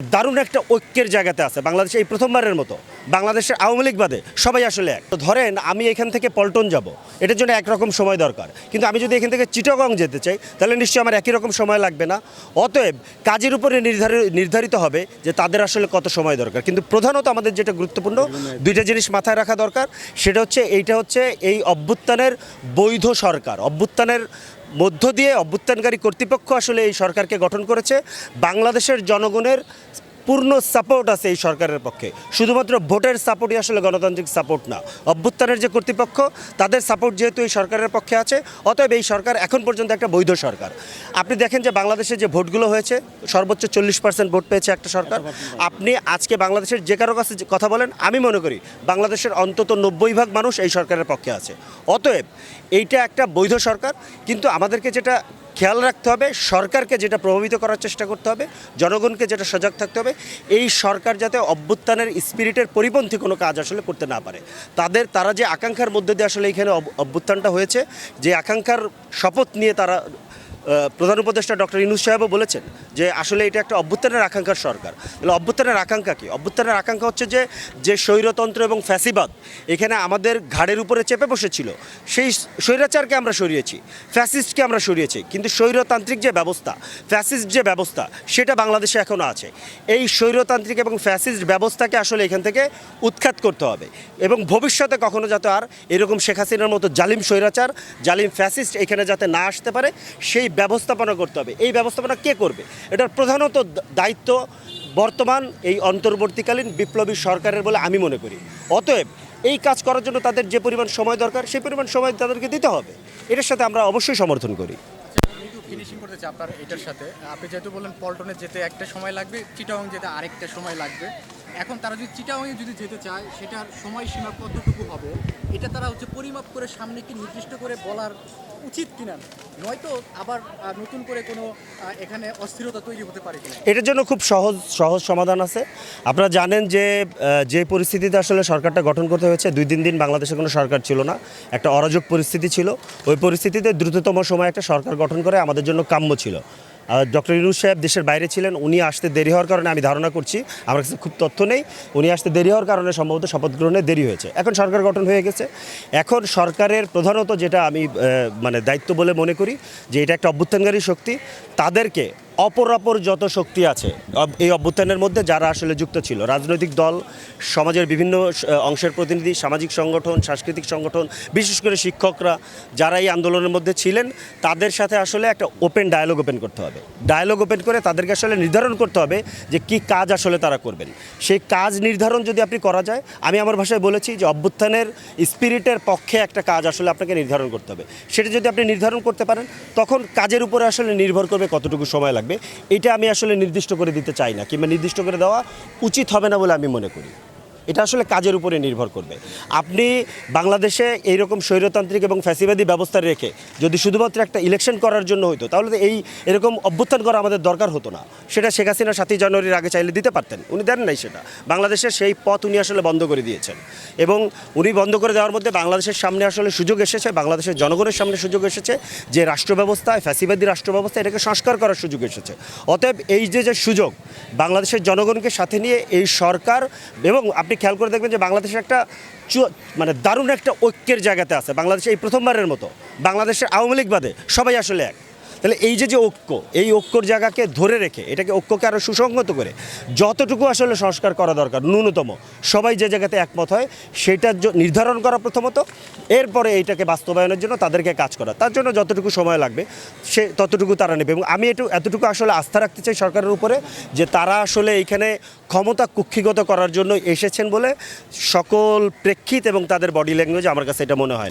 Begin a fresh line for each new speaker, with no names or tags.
দারুণ একটা ঐক্যের জায়গাতে আছে বাংলাদেশ এই প্রথমবারের মতো। বাংলাদেশের আওয়ামী লীগ বাদে সবাই আসলে এক। তো ধরেন আমি এখান থেকে পল্টন যাব, এটার জন্য একরকম সময় দরকার। কিন্তু আমি যদি এখান থেকে চিটাগং যেতে চাই, তাহলে নিশ্চয়ই আমার একই রকম সময় লাগবে না। অতএব কাজের উপরে নির্ধারিত নির্ধারিত হবে যে তাদের আসলে কত সময় দরকার। কিন্তু প্রধানত আমাদের যেটা গুরুত্বপূর্ণ, দুইটা জিনিস মাথায় রাখা দরকার, সেটা হচ্ছে এইটা হচ্ছে এই অভ্যুত্থানের বৈধ সরকার। অভ্যুত্থানের মধ্য দিয়ে অভ্যুত্থানকারী কর্তৃপক্ষ আসলে এই সরকারকে গঠন করেছে। বাংলাদেশের জনগণের পূর্ণ সাপোর্ট আছে এই সরকারের পক্ষে। শুধুমাত্র ভোটের সাপোর্টই আসলে গণতান্ত্রিক সাপোর্ট না। অভ্যুত্থানের যে কর্তৃপক্ষ, তাদের সাপোর্ট যেহেতু এই সরকারের পক্ষে আছে, অতএব এই সরকার এখন পর্যন্ত একটা বৈধ সরকার। আপনি দেখেন যে বাংলাদেশে যে ভোটগুলো হয়েছে, সর্বোচ্চ চল্লিশ পার্সেন্ট ভোট পেয়েছে একটা সরকার। আপনি আজকে বাংলাদেশের যে কারও কাছে কথা বলেন, আমি মনে করি বাংলাদেশের অন্তত নব্বই ভাগ মানুষ এই সরকারের পক্ষে আছে। অতএব এইটা একটা বৈধ সরকার, কিন্তু আমাদেরকে যেটা খেয়াল রাখতে হবে, সরকারকে যেটা প্রভাবিত করার চেষ্টা করতে হবে, জনগণকে যেটা সজাগ থাকতে হবে, এই সরকার যাতে অভ্যুত্থানের স্পিরিটের পরিপন্থী কোনো কাজ আসলে করতে না পারে। তাদের, তারা যে আকাঙ্ক্ষার মধ্যে দিয়ে আসলে এখানে অভ্যুত্থানটা হয়েছে, যে আকাঙ্ক্ষার শপথ নিয়ে তারা প্রধান উপদেষ্টা ডক্টর ইনুস সাহেবও বলেছেন যে আসলে এটা একটা অভ্যুত্থানের আকাঙ্ক্ষার সরকার। তাহলে অভ্যুত্থানের আকাঙ্ক্ষা কি? অভ্যুত্থানের আকাঙ্ক্ষা হচ্ছে যে যে স্বৈরতন্ত্র এবং ফ্যাসিবাদ এখানে আমাদের ঘাড়ের উপরে চেপে বসেছিল, সেই স্বৈরাচারকে আমরা সরিয়েছি, ফ্যাসিস্টকে আমরা সরিয়েছি, কিন্তু স্বৈরতান্ত্রিক যে ব্যবস্থা, ফ্যাসিস্ট যে ব্যবস্থা, সেটা বাংলাদেশে এখনও আছে। এই স্বৈরতান্ত্রিক এবং ফ্যাসিস্ট ব্যবস্থাকে আসলে এখান থেকে উৎখাত করতে হবে এবং ভবিষ্যতে কখনো যাতে আর এরকম শেখ হাসিনার মতো জালিম স্বৈরাচার, জালিম ফ্যাসিস্ট এখানে যাতে না আসতে পারে, সেই ব্যবস্থাপনা করতে হবে। এই ব্যবস্থাপনা কে করবে? এটার প্রধানত দায়িত্ব বর্তমান এই অন্তর্বর্তীকালীন বিপ্লবী সরকারের বলে আমি মনে করি। অতএব এই কাজ করার জন্য তাদের যে পরিমাণ সময় দরকার, সেই পরিমাণ সময় তাদেরকে দিতে হবে। এটার সাথে আমরা অবশ্যই সমর্থন করি।
ফিনিশিং করতে আপনার এটার সাথে। আপনি যেহেতু বললেন পল্টনে যেতে একটা সময় লাগবে, চিটাগং যেতে আরেকটা সময় লাগবে। এখন তারা যদি চিটাগংয়ে যদি যেতে চায়, সেটার সময়সীমা কতটুকু হবে? এটা তারা হচ্ছে পরিমাপ করে সামনে কি নির্দিষ্ট করে বলার উচিত কিনা? নয়তো আবার নতুন করে কোনো এখানে অস্থিরতা তৈরি হতে পারে কিনা?
এটার জন্য খুব সহজ সহজ সমাধান আছে। আপনারা জানেন যে যে পরিস্থিতিতে আসলে সরকারটা গঠন করতে হয়েছে, দুই তিন দিন বাংলাদেশে কোনো সরকার ছিল না। একটা অরাজক পরিস্থিতি ছিল। ওই পরিস্থিতিতে দ্রুততম সময়ে একটা সরকার গঠন করে আমাদের জন্য কাম্য ছিল। ডক্টর ইনুস সাহেব দেশের বাইরে ছিলেন, উনি আসতে দেরি হওয়ার কারণে আমি ধারণা করছি, আমার কাছে খুব তথ্য নেই, উনি আসতে দেরি হওয়ার কারণে সম্ভবত শপথ গ্রহণে দেরি হয়েছে। এখন সরকার গঠন হয়ে গেছে। এখন সরকারের প্রধানত যেটা আমি মানে দায়িত্ব বলে মনে করি, যে এটা একটা অভ্যুত্থানকারী শক্তি, তাদেরকে অপরাপর যত শক্তি আছে এই অভ্যুত্থানের মধ্যে যারা আসলে যুক্ত ছিল, রাজনৈতিক দল, সমাজের বিভিন্ন অংশের প্রতিনিধি, সামাজিক সংগঠন, সাংস্কৃতিক সংগঠন, বিশেষ করে শিক্ষকরা, যারা এই আন্দোলনের মধ্যে ছিলেন, তাদের সাথে আসলে একটা ওপেন ডায়ালগ ওপেন করতে হবে। ডায়ালগ ওপেন করে তাদেরকে আসলে নির্ধারণ করতে হবে যে কি কাজ আসলে তারা করবেন। সেই কাজ নির্ধারণ যদি আপনি করা যায়, আমি আমার ভাষায় বলেছি যে অভ্যুত্থানের স্পিরিটের পক্ষে একটা কাজ আসলে আপনাকে নির্ধারণ করতে হবে। সেটা যদি আপনি নির্ধারণ করতে পারেন, তখন কাজের উপরে আসলে নির্ভর করবে কতটুকু সময় লাগবে। এটা আমি আসলে নির্দিষ্ট করে দিতে চাই না কিংবা নির্দিষ্ট করে দেওয়া উচিত হবে না বলে আমি মনে করি। এটা আসলে কাজের উপরে নির্ভর করবে। আপনি বাংলাদেশে এইরকম স্বৈরতান্ত্রিক এবং ফ্যাসিবাদী ব্যবস্থা রেখে যদি শুধুমাত্র একটা ইলেকশন করার জন্য হতো তাহলে এই এরকম অভ্যুত্থান করা আমাদের দরকার হতো না। সেটা শেখ হাসিনা সাতই জানুয়ারির আগে চাইলে দিতে পারতেন, উনি দেন নাই সেটা। বাংলাদেশের সেই পথ উনি আসলে বন্ধ করে দিয়েছেন। এবং উনি বন্ধ করে দেওয়ার মধ্যে বাংলাদেশের সামনে আসলে সুযোগ এসেছে, বাংলাদেশের জনগণের সামনে সুযোগ এসেছে যে রাষ্ট্র ব্যবস্থায় ফ্যাসিবাদী রাষ্ট্র ব্যবস্থা এটাকে সংস্কার করার সুযোগ এসেছে। অতএব এই যে যে সুযোগ, বাংলাদেশের জনগণকে সাথে নিয়ে এই সরকার এবং আপনি খেয়াল করে দেখবেন যে বাংলাদেশের একটা মানে দারুণ একটা ঐক্যের জায়গাতে আছে। বাংলাদেশে এই প্রথমবারের মতো। বাংলাদেশের আওয়ামী লীগ বাদে সবাই আসলে এক। তাহলে এই যে যে ঐক্য, এই ঐক্যর জায়গাকে ধরে রেখে এটাকে ঐক্যকে আরও সুসংগত করে, যতটুকু আসলে সংস্কার করা দরকার, ন্যূনতম, সবাই যে জায়গাতে একমত হয় সেটার নির্ধারণ করা প্রথমত, এরপরে এইটাকে বাস্তবায়নের জন্য তাদেরকে কাজ করা, তার জন্য যতটুকু সময় লাগবে সে ততটুকু তারা নেবে এবং আমি একটু এতটুকু আসলে আস্থা রাখতে চাই সরকারের উপরে যে তারা আসলে এইখানে ক্ষমতা কুক্ষিগত করার জন্য এসেছেন বলে সকল প্রেক্ষিত এবং তাদের বডি ল্যাঙ্গুয়েজ আমার কাছে এটা মনে হয়নি